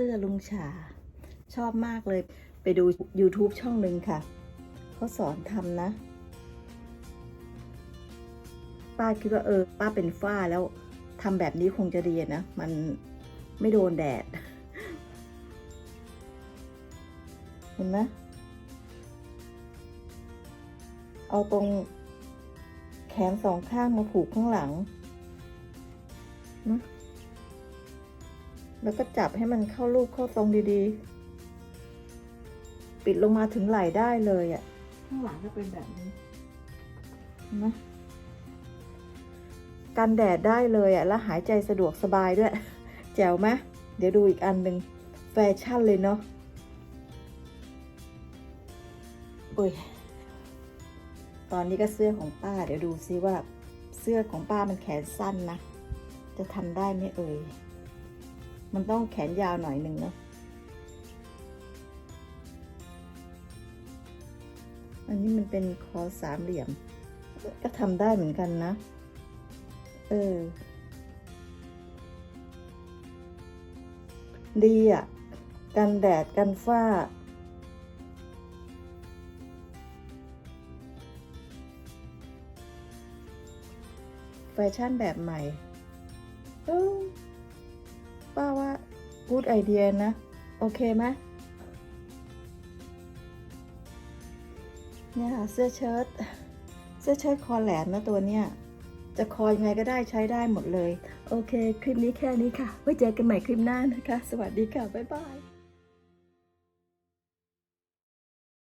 สื้อลุงฉา ชอบมากเลย ไปดู YouTube ช่องหนึ่งค่ะ เขาสอนทำนะ ป้าคิดว่าเออ ป้าเป็นฝ้าแล้วทำแบบนี้คงจะดีนะ มันไม่โดนแดด เห็นไหมเอาตรงแขนสองข้างมาผูกข้างหลังนะ แล้วก็จับให้มันเข้ารูปเข้าทรงดีๆ ปิดลงมาถึงไหล่ได้เลยอะ่ะ ข้างหลังก็เป็นแบบนี้เห็นไหมกันแดดได้เลยอะ่ะ แล้วหายใจสะดวกสบายด้วย แจ๋วไหมเดี๋ยวดูอีกอันหนึ่งแฟชั่นเลยเนาะอุ้ยตอนนี้ก็เสื้อของป้า เดี๋ยวดูซิว่าเสื้อของป้ามันแขนสั้นนะ จะทำได้ไหมเอ่ย มันต้องแขนยาวหน่อยหนึ่งเนาะอันนี้มันเป็นคอสามเหลี่ยม ก็ทำได้เหมือนกันนะ เออ ดีอะ กันแดด กันฝ้า แฟชั่นแบบใหมู่ดไอเดียนะ โอเคไหมเนี่ยค่ะเสื้อเชิ้ตเสื้อเชิ้ตคอแหลมนะตัวเนี้ยจะคอยังไงก็ได้ใช้ได้หมดเลย โอเค คลิปนี้แค่นี้ค่ะ ไว้เจอกันใหม่คลิปหน้านะคะ สวัสดีค่ะ บ๊ายบาย